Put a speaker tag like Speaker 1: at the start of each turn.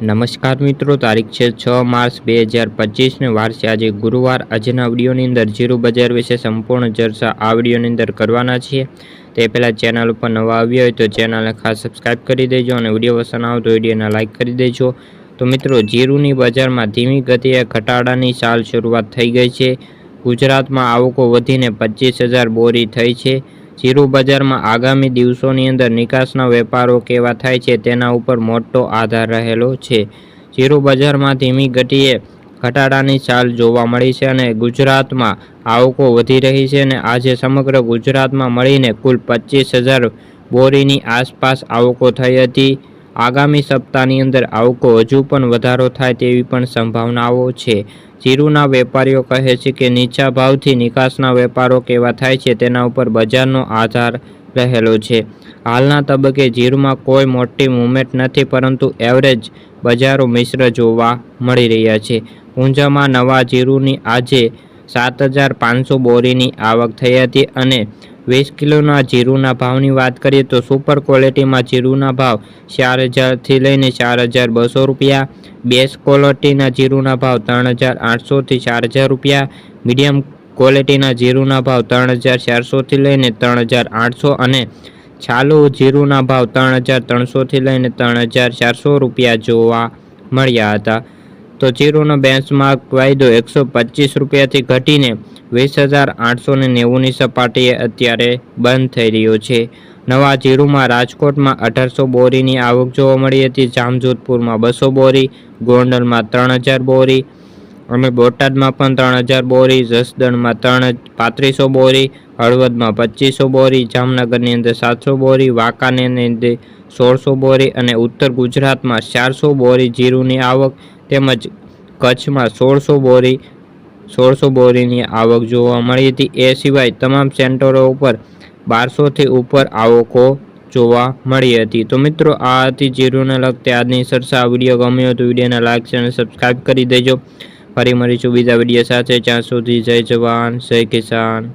Speaker 1: નમસ્કાર મિત્રો, તારીખ છે છ માર્ચ બે હજાર પચીસને વાર છે આજે ગુરુવાર. આજના વિડીયોની અંદર જીરો બજાર વિશે સંપૂર્ણ ચર્ચા આ અંદર કરવાના છીએ. તે પહેલાં ચેનલ ઉપર નવા આવ્યા હોય તો ચેનલને ખાસ સબસ્ક્રાઈબ કરી દેજો અને વીડિયો પસંદ આવે તો વિડીયોને લાઇક કરી દેજો. તો મિત્રો, જીરુની બજારમાં ધીમી ગતિએ ઘટાડાની ચાલ શરૂઆત થઈ ગઈ છે. ગુજરાતમાં આવકો વધીને પચીસ હજાર બોરી થઈ છે. જીરુ બજારમાં આગામી દિવસોની અંદર નિકાસના વેપારો કેવા થાય છે તેના ઉપર મોટો આધાર રહેલો છે. જીરુ બજારમાં ધીમી ગતિએ ઘટાડાની ચાલ જોવા મળી છે અને ગુજરાતમાં આવકો વધી રહી છે અને આજે સમગ્ર ગુજરાતમાં મળીને કુલ પચીસ હજાર બોરીની આસપાસ આવકો થઈ હતી. આગામી સપ્તાહની અંદર આવકો હજુ પણ વધારો થાય તેવી પણ સંભાવનાઓ છે. જીરુના વેપારીઓ કહે છે કે નીચા ભાવથી નિકાસના વેપારો કેવા થાય છે તેના ઉપર બજારનો આધાર રહેલો છે. હાલના તબક્કે જીરુમાં કોઈ મોટી મુવમેન્ટ નથી, પરંતુ એવરેજ બજારો મિશ્ર જોવા મળી રહ્યા છે. ઊંઝામાં નવા જીરુની આજે સાત હજાર પાંચસો બોરીની આવક થઈ હતી અને વીસ કિલોના જીરુના ભાવની વાત કરીએ તો સુપર ક્વોલિટીમાં જીરુના ભાવ ચાર હજારથી લઈને ચાર હજાર બસો રૂપિયા. બેસ્ટ ક્વોલિટીના જીરુના ભાવ ત્રણ હજાર આઠસોથી ચાર હજાર રૂપિયા. મીડિયમ ક્વોલિટીના જીરુના ભાવ ત્રણ હજાર ચારસોથી લઈને ત્રણ હજાર આઠસો અને ચાલુ જીરુના ભાવ ત્રણ હજાર ત્રણસોથી લઈને ત્રણ હજાર ચારસો રૂપિયા જોવા મળ્યા હતા. તો જીરુનો બેન્ચમાર્ક વાયદો એકસો પચીસ રૂપિયાથી ઘટીને વીસ હજાર આઠસો ને નેવુંની સપાટીએ અત્યારે બંધ થઈ રહ્યો છે. નવા જીરુમાં રાજકોટમાં અઢારસો બોરીની આવક જોવા મળી હતી. જામજોધપુરમાં બસો બોરી, ગોંડલમાં ત્રણ હજાર બોરી અને બોટાદમાં પણ ત્રણ હજાર બોરી, જસદણમાં ત્રણ, પાંત્રીસો બોરી, હળવદમાં પચીસો બોરી, જામનગરની અંદર સાતસો બોરી, વાંકાનેરની અંદર સોળસો બોરી અને ઉત્તર ગુજરાતમાં ચારસો બોરી જીરુની આવક તેમજ કચ્છમાં સોળસો બોરી, સોળસો બોરીની આવક જોવા મળી હતી. એ સિવાય તમામ સેન્ટરો ઉપર બારસોથી ઉપર આવકો જોવા મળી હતી. તો મિત્રો, આ હતી જીરુને લગતી આજની ચર્ચા વીડિયો. ગમ્યો તો વિડીયોને લાઈક અને સબસ્ક્રાઈબ કરી દેજો. ફરી મળીશું બીજા વીડિયો સાથે. જ્યાં સુધી જય જવાન, જય કિસાન.